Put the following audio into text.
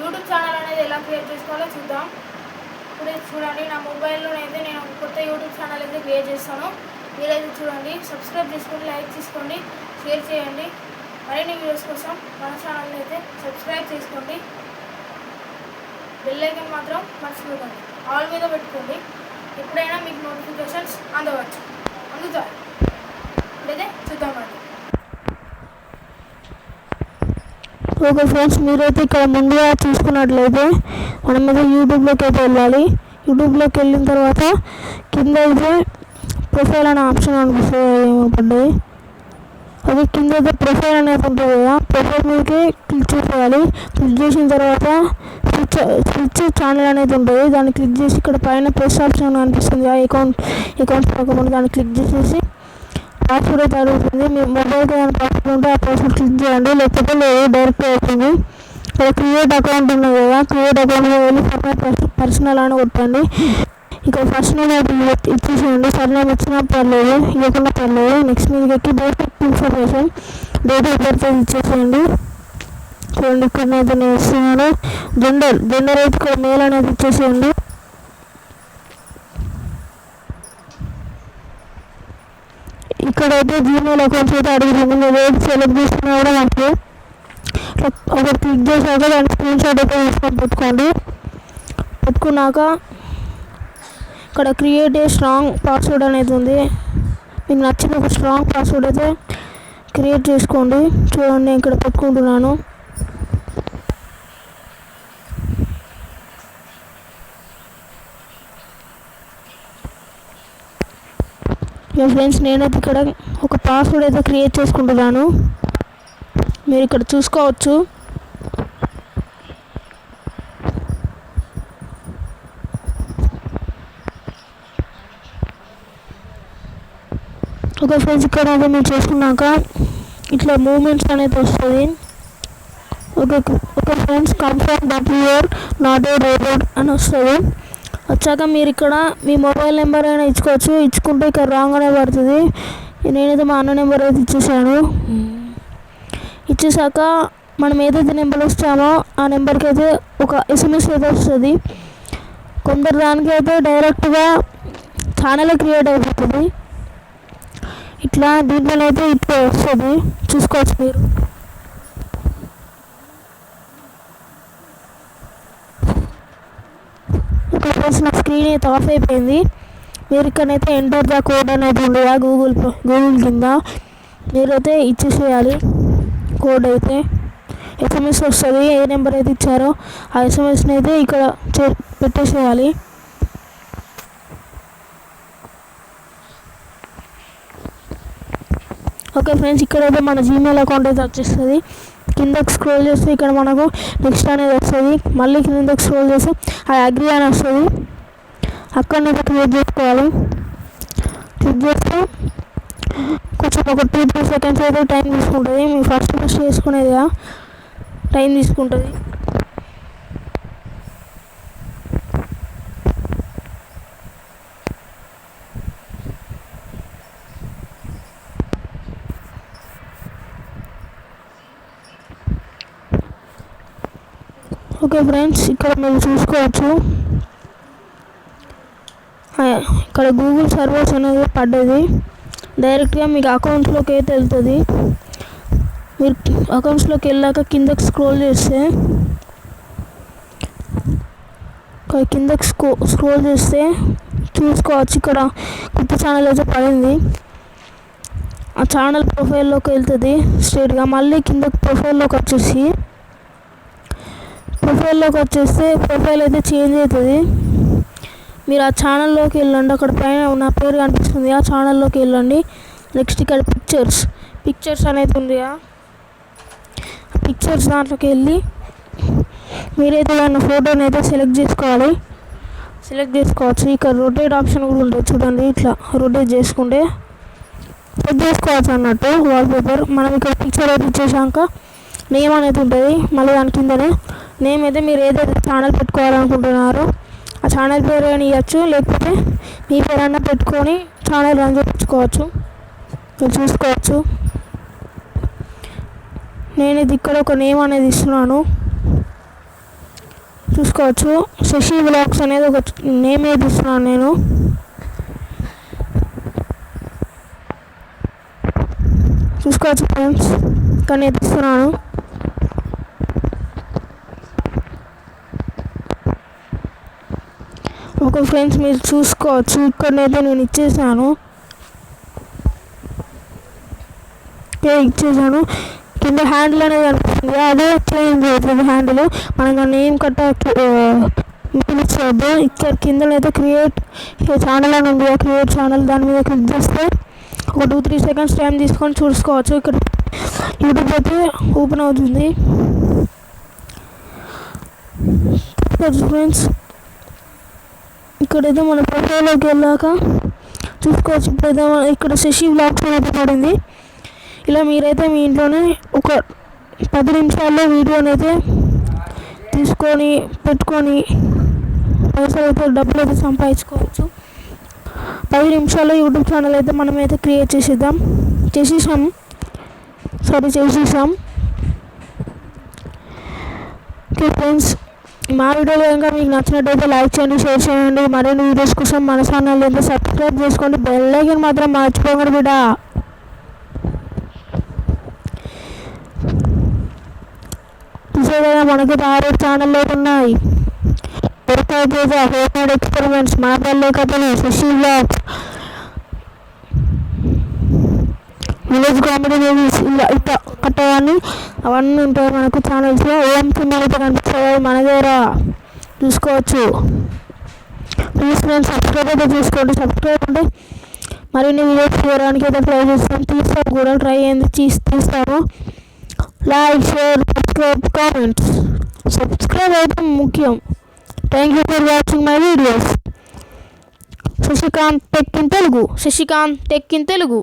YouTube channel అనేది ఎలా create చేసుకోవాలో చూద్దాం. ఇప్పుడే చూడండి నా మొబైల్లోనైతే నేను కొత్త యూట్యూబ్ ఛానల్ అయితే క్రియేట్ చేస్తాను. మీరైతే చూడండి సబ్స్క్రైబ్ చేసుకోండి లైక్ చేసుకోండి షేర్ చేయండి. మరిన్ని వీడియోస్ కోసం మన ఛానల్ని అయితే సబ్స్క్రైబ్ చేసుకోండి. బెల్ మాత్రం మర్చిపోకండి. ఆల్ మీద పెట్టుకోండి. ఎప్పుడైనా మీకు నోటిఫికేషన్స్ అందవచ్చు. అందుతాయి ఇప్పుడైతే చూద్దామండి. ఓకే ఫ్రెండ్స్ మీరైతే ఇక్కడ ముందుగా చూసుకున్నట్లయితే మనం అయితే యూట్యూబ్లోకి అయితే వెళ్ళాలి. యూట్యూబ్లోకి వెళ్ళిన తర్వాత కింద అయితే ప్రొఫైల్ అనే ఆప్షన్ అనిపిస్తుంది ఏమో అది కింద అయితే ప్రొఫైల్ అనేది ఉంటుంది కదా ప్రొఫైల్ మీదకి క్లిక్ చేసేయాలి. క్లిక్ చేసిన తర్వాత స్విచ్ స్విచ్ ఛానల్ అనేది ఉంటుంది. దాన్ని క్లిక్ చేసి ఇక్కడ పైన ప్రెస్ ఆప్షన్ అనిపిస్తుంది ఆ అకౌంట్ అకౌంట్ పక్కన దాన్ని క్లిక్ చేసేసి పాస్వర్డ్ అయితే అడుగుతుంది మీ మొబైల్ ఏమైనా పాస్వర్డ్ ఉంటే ఆ పాస్వర్డ్ క్లిక్ చేయండి. లేకపోతే లేదు డైరెక్ట్ అవుతుంది ఇక్కడ క్రియేట్ అకౌంట్ ఉన్నది కదా క్రియేట్ అకౌంట్లో వెళ్ళి సపరేట్ పర్సనల్ అని కొట్టండి. ఇక్కడ ఫస్ట్ నేమ్ అయితే ఇచ్చేసేయండి. సర్నేమ్ ఇచ్చినా పర్లేదు ఇవ్వకుండా పర్లేదు. నెక్స్ట్ మీదకి ఎక్కి basic information date of birth అయితే ఇచ్చేసేయండి. చూడండి ఇక్కడ నేను ఇస్తున్నాను. జెండర్ జెండర్ అయితే ఇక్కడ మేల్ అనేది ఇచ్చేసేయండి. ఇక్కడైతే జీమెయిల్ అకౌంట్స్ అయితే అడుగుతుంది మీరు ఏది సెలెక్ట్ తీసుకున్నా కూడా మనకి ఒకటి క్లిక్ చేశాక దాని స్క్రీన్ షాట్ అయితే తీసుకొని పెట్టుకోండి. పెట్టుకున్నాక ఇక్కడ క్రియేట్ ఏ స్ట్రాంగ్ పాస్వర్డ్ అనేది ఉంది. మీకు నచ్చిన ఒక స్ట్రాంగ్ పాస్వర్డ్ అయితే క్రియేట్ చేసుకోండి. చూడండి నేను ఇక్కడ పెట్టుకుంటున్నాను. మీ ఫ్రెండ్స్ నేనైతే ఇక్కడ ఒక పాస్వర్డ్ అయితే క్రియేట్ చేసుకుంటున్నాను. మీరు ఇక్కడ చూసుకోవచ్చు. ఓకే ఫ్రెండ్స్ ఇక్కడ అయితే మీరు చేసుకున్నాక ఇట్లా మూమెంట్స్ అనేది వస్తుంది. Okay okay friends confirm WR not a robot అని వస్తుంది. వచ్చాక మీరు ఇక్కడ మీ మొబైల్ నెంబర్ అయినా ఇచ్చుకోవచ్చు. ఇచ్చుకుంటే ఇక్కడ రాంగ్ అనే పడుతుంది. నేనైతే మా అన్న నెంబర్ అయితే ఇచ్చేసాను ఇచ్చేసాక మనం ఏదైతే నెంబర్ వస్తామో ఆ నెంబర్కి అయితే ఒక ఎస్ఎంఎస్ అయితే వస్తుంది. కొందరు దానికైతే డైరెక్ట్గా ఛానల్ క్రియేట్ అయిపోతుంది. ఇట్లా దీంట్లో అయితే ఇట్లా వస్తుంది. చూసుకోవచ్చు మీరు. ఇక్కడ ఫ్రెండ్స్ నా స్క్రీన్ అయితే ఆఫ్ అయిపోయింది. మీరు ఇక్కడైతే ఎంటర్ ద కోడ్ అనేది ఉండదా గూగుల్ గూగుల్ కింద. మీరైతే ఇచ్చేసేయాలి కోడ్ అయితే. ఎస్ఎంఎస్ వస్తుంది ఏ నెంబర్ అయితే ఇచ్చారో ఆ ఎస్ఎంఎస్ని అయితే ఇక్కడ చే పెట్టేసేయాలి. ఓకే ఫ్రెండ్స్ ఇక్కడైతే మన జీమెయిల్ అకౌంట్ అయితే వచ్చేస్తుంది. కిందకి స్క్రోల్ చేస్తే ఇక్కడ మనకు నెక్స్ట్ అనేది వస్తుంది. మళ్ళీ కిందకి స్క్రోల్ చేస్తే అది అగ్రి అని వస్తుంది. అక్కడ నుంచి క్రియేట్ చేసుకోవాలి క్లిక్ చేస్తే కొంచెం ఒక టూ త్రీ సెకండ్స్ అయితే టైం తీసుకుంటుంది. మీ ఫస్ట్ ఫస్ట్ చేసుకునేది టైం తీసుకుంటుంది. ఓకే ఫ్రెండ్స్ ఇక్కడ మీరు చూసుకోవచ్చు. ఇక్కడ గూగుల్ సర్వర్స్ అనేది పడ్డది. డైరెక్ట్గా మీకు అకౌంట్స్లోకి అయితే వెళ్తుంది. మీరు అకౌంట్స్లోకి వెళ్ళాక కిందకి స్క్రోల్ చేస్తే కిందకి స్క్రో స్క్రోల్ చేస్తే చూసుకోవచ్చు. ఇక్కడ కొత్త ఛానల్ అయితే పడింది. ఆ ఛానల్ ప్రొఫైల్లోకి వెళ్తుంది స్ట్రేట్గా. మళ్ళీ కిందకి ప్రొఫైల్లోకి వచ్చేసి ప్రొఫైల్లోకి వచ్చేస్తే ప్రొఫైల్ అయితే చేంజ్ అవుతుంది. మీరు ఆ ఛానల్లోకి వెళ్ళండి. అక్కడ పైన నా పేరు కనిపిస్తుంది. ఆ ఛానల్లోకి వెళ్ళండి. నెక్స్ట్ ఇక్కడ పిక్చర్స్. పిక్చర్స్ అనేది ఉంది పిక్చర్స్ దాంట్లోకి వెళ్ళి మీరైతే దాని ఫోటోని అయితే సెలెక్ట్ చేసుకోవాలి. సెలెక్ట్ చేసుకోవచ్చు. ఇక్కడ రొటేట్ ఆప్షన్ కూడా ఉంటుంది చూడండి. ఇట్లా రొటేట్ చేసుకుంటే సెట్ చేసుకోవచ్చు అన్నట్టు వాల్పేపర్ మనం ఇక్కడ పిక్చర్ అయితే ఇచ్చేసాక నేమ్ అనేది ఉంటుంది. మళ్ళీ దాని కిందనే నేమ్ అయితే మీరు ఏదైతే ఛానల్ పెట్టుకోవాలనుకుంటున్నారో ఆ ఛానల్ పేరు అని ఇవ్వచ్చు లేకపోతే మీ పేరన్నా పెట్టుకొని ఛానల్ రన్ చేయించుకోవచ్చు చూసుకోవచ్చు. నేను ఇది ఇక్కడ ఒక నేమ్ అనేది ఇస్తున్నాను. చూసుకోవచ్చు. శశి బ్లాగ్స్ అనేది ఒక నేమ్ ఇస్తున్నాను నేను. చూసుకోవచ్చు ఫ్రెండ్స్ ఇక్కడ నేను ఇస్తున్నాను. ఓకే ఫ్రెండ్స్ మీరు చూసుకోవచ్చు ఇక్కడనైతే నేను ఇచ్చేసాను. ఇచ్చేసాను. కింద హ్యాండిల్ అనేది కనిపిస్తుంది అదే చేంజ్ అవుతుంది హ్యాండిల్. మనం దాన్ని ఏం కట్ట చేయొద్దు ఇక్కడ కింద అయితే క్రియేట్ ఛానల్ అని ఉంది. క్రియేట్ ఛానల్ దాని మీద క్లిక్ చేస్తే ఒక టూ త్రీ సెకండ్స్ టైం తీసుకొని చూసుకోవచ్చు. ఇక్కడ యూట్యూబ్ అయితే ఓపెన్ అవుతుంది. ఫ్రెండ్స్ ఇక్కడైతే మన ప్రొఫైల్లోకి వెళ్ళాక చూసుకోవచ్చు ఇప్పుడైతే మన- ఇక్కడ శశి బ్లాగ్స్ అయితే పడింది. ఇలా మీరైతే మీ ఇంట్లోనే ఒక పది నిమిషాల్లో వీడియోని అయితే తీసుకొని పెట్టుకొని పైసలు అయితే డబ్బులు అయితే సంపాదించుకోవచ్చు. పది నిమిషాల్లో యూట్యూబ్ ఛానల్ అయితే మనమైతే క్రియేట్ చేసేద్దాం. చేసేసాం సారీ చేసేసాం ఓకే ఫ్రెండ్స్ మా వీడియోలో ఇంకా మీకు నచ్చినట్టయితే లైక్ చేయండి షేర్ చేయండి. మరిన్ని వీడియోస్ కోసం మన ఛానల్ అయితే సబ్స్క్రైబ్ చేసుకోండి. బెల్ ఐకన్ మాత్రం మర్చిపోకండి బిడ్డ. చూసే కదా మనకి ఆరు ఛానల్ ఉన్నాయి. ఎక్స్పెరిమెంట్స్ మన పల్లె కథలు బ్లాగ్స్. విలేజ్ కామెడీ మూవీస్ ఇలా ఇట్లా కట్టవన్నీ. అవన్నీ ఉంటాయి మనకు ఛానల్స్లో ఏం సినిమా అయితే కనిపిస్తాయో మన దగ్గర చూసుకోవచ్చు. ప్లీజ్ ఫ్రెండ్స్ సబ్స్క్రైబ్ అయితే చూసుకోండి. సబ్స్క్రైబ్ అంటే మరిన్ని వీడియోస్ చేయడానికి అయితే ట్రై చేస్తాం తీస్తాం కూడా. ట్రై అయింది తీసి తీస్తాము like share subscribe comments subscribe అయితే ముఖ్యం. Thank you for watching my videos Shashikanth tech in Telugu Shashikanth tech in Telugu